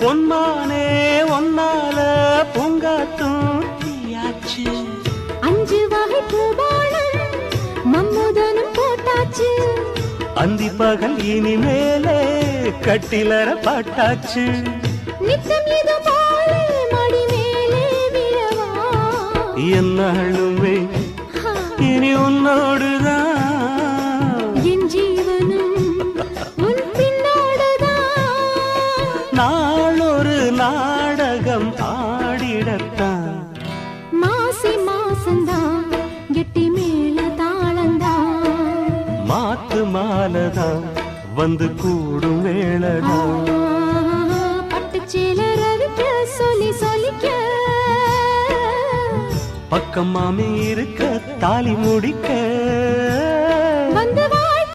பொன்மானே ஒன்னால பூங்காத்தும் தீயாச்சு. அஞ்சு வகை பூபானம் மம்முதனும் போட்டாச்சு. அந்தி பகல் இனிமேலே கட்டிலற பாட்டாச்சு. நித்தம் இது போல மடி மேலே விழவா. என்னாலுமே இனி உன்னோடுதான் நாளொரு நாடகம் ஆடிடத்தான். மாசி மாசந்தான் கெட்டி மேல தாளந்தான். மாத்து மாலதான் வந்து கூடும் வேளதான் பட்டுச்சேல ரவிக்க சொல்லி சொல்லிக்க. பக்கம் மாமி இருக்க தாலி முடிக்க.